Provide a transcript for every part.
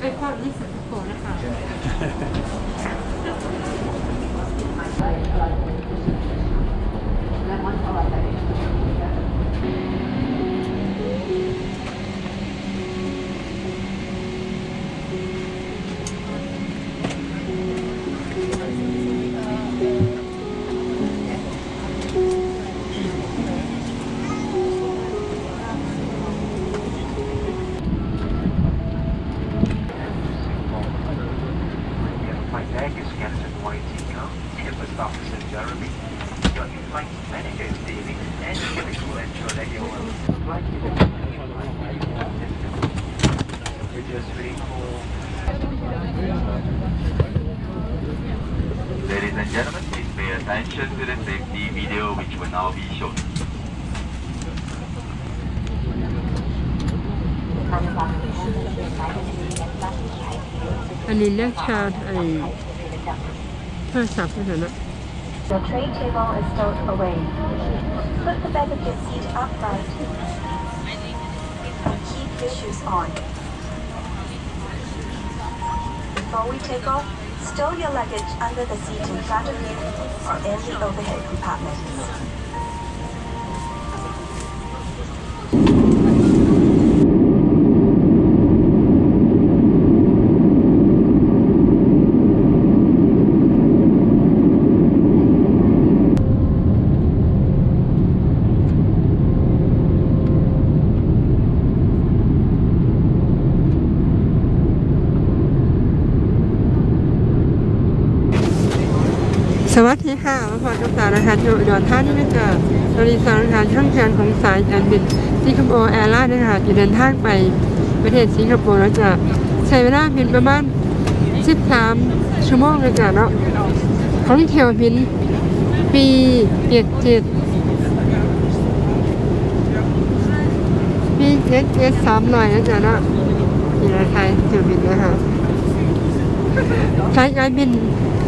ไอ้ความนี่สิงคโปร์นะคะ Your in-flight manager is David, and Felix will ensure that your flight is We're just waiting for... Ladies and gentlemen, please pay attention to the safety video which will now be shown. อันนี้เรียกชาไอ้โทรศัพท์นะคะเนอะ your tray table is stowed away. Put the back of your seat upright and keep your shoes on. Before we take off, stow your luggage under the seat in front of you or in the overhead compartments. ค่ะมาพอกับสารอาหารอยู่อุดรธานีนะคะบริษัทอาหารช่างแทนของสายการบินสิงคโปร์แอร์ไลน์นะคะจะเดินทางไปประเทศสิงคโปร์แล้วจะใช้เวลาบินประมาณ 13 ชั่วโมงเลยจ้ะเนาะของเที่ยวบินปีเจ็ดเจ็ดปีเจ็ดเจ็ดสามร้อยนะจ๊ะเนาะนี่นะไทยเที่ยวบินนะคะ สายการบิน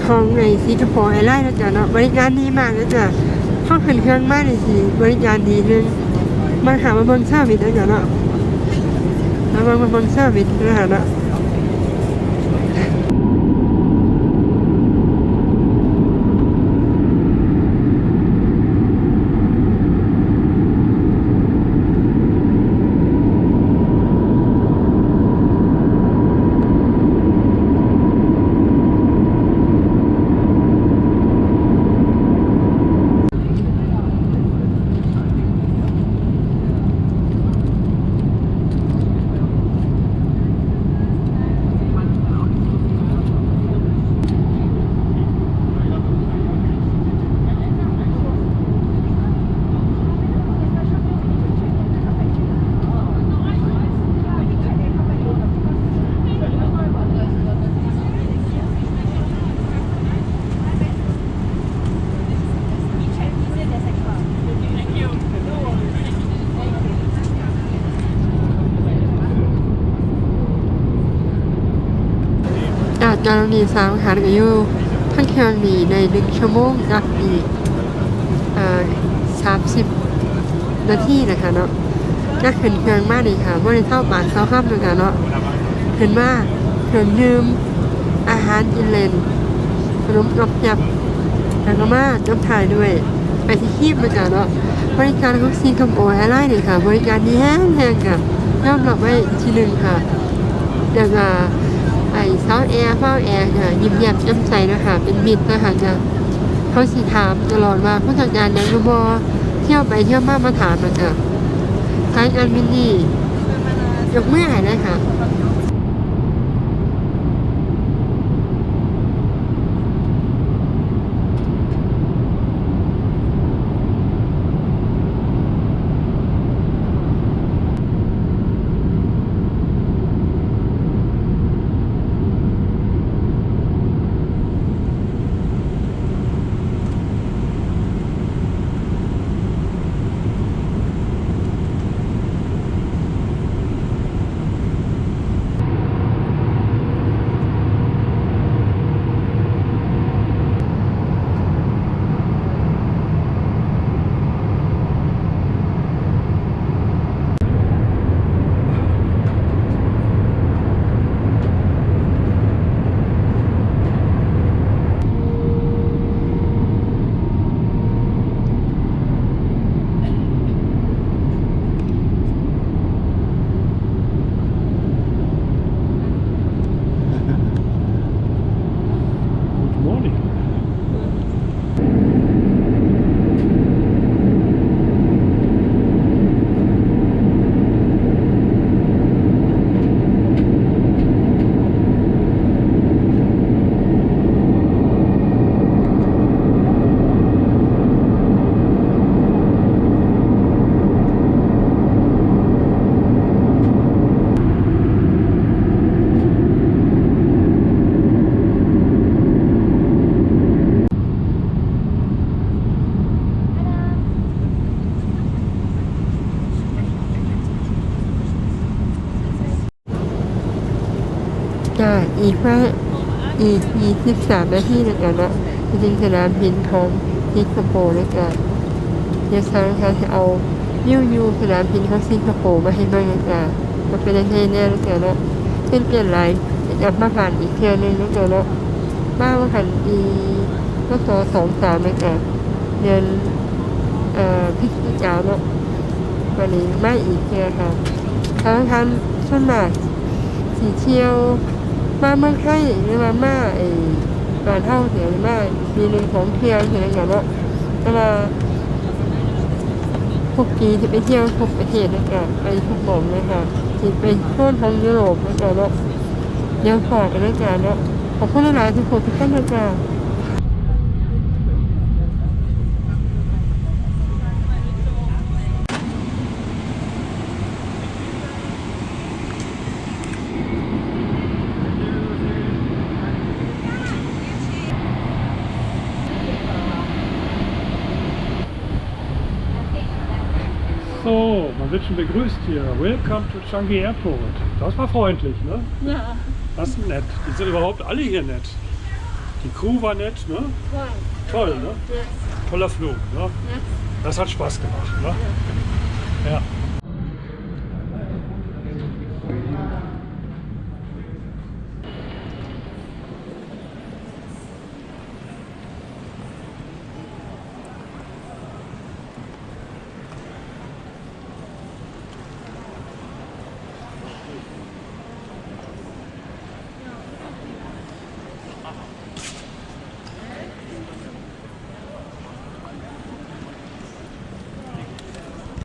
ของในสิงคโปร์แอร์ไลน์นะจ๊ะเนาะบริการดีมากนะจ๊ะเข้าขึ้นเครื่องมากเลยสิบริการดีนึงมาหามาเบิ้งเซอร์วิสนะจ๊ะเนาะมาเบิ้งมาเบิ้งเซอร์วิสนะฮะเนาะ อาจจะมีสามขากันอยู่ทั้งเครื่องมีในหนึ่งชั่วโมงจากอีกสามสิบนาทีนะคะเนาะก็ขึ้นเครื่องมากเลยค่ะว่าในเท่าบาทเท่าข้ามเลยค่ะเนาะขึ้นมากเครื่องดื่มอาหารกินเลนขนมกรอบยับแล้วก็มาจบถ่ายด้วย ไปที่คีบเลยค่ะเนาะบริการของซีคอมโอแอร์ไลน์เนี่ยค่ะ บริการดีแห้งแห้งค่ะยอมรับไว้ทีหนึ่งค่ะเดี๋ยวจะ ไอ้ซาวแอร์เฝ้าแอร์ค่ะยิ้มแย้มแจ่มใสนะคะเป็นมิตรนะคะจะเขาสิถามตลอดว่าผู้จัดการยังรู้บอเที่ยวไปเที่ยวมามาถามมาจ้ะท้ายกานมินนี่ยกมือไห้นะคะ จ้าอีกว่าอีก23นาทีแล้วกันนะจะถึงสนามบินของสิงคโปร์แล้วกันเดี๋ยวทางเขาจะเอาวิวยูสนามบินของสิงคโปร์มาให้บิ่งแล้วกันมันเป็นยังไงแน่แล้วกันนะเป็นเปลี่ยนหลายอยากมาผ่านอีกเทื่อนึงแล้วกันเนาะมาว่าหันอีก็ต่อสองสามแล้วกันเดือนเอ่อพฤศจิกายนเนาะวันนี้ไม่อีกเทื่อค่ะทางทันส่วนมากสีเที่ยว มาเมืองไทยหรือว่ามาไอ้บ้านเฮาเสียหรือมาปีหนึ่งของเที่ยวเสียอย่างเนาะแต่ว่าพวกปีที่ไปเที่ยวทุกประเทศนะคะไปทุกหม่องเลยค่ะที่ไปทั่วทั้งยุโรปนะคะแล้วยังฝากกันนะคะแล้วขอบคุณหลายๆทุกคนทุกท่านนะจ๊ะ So, man wird schon begrüßt hier. Welcome to Changi Airport. Das war freundlich, ne? Ja, Das ist nett. Die sind überhaupt alle hier nett. Die Crew war nett, ne? toll. Toll, ne? Yes, Toller Flug, ne? yes. Das hat Spaß gemacht, ne?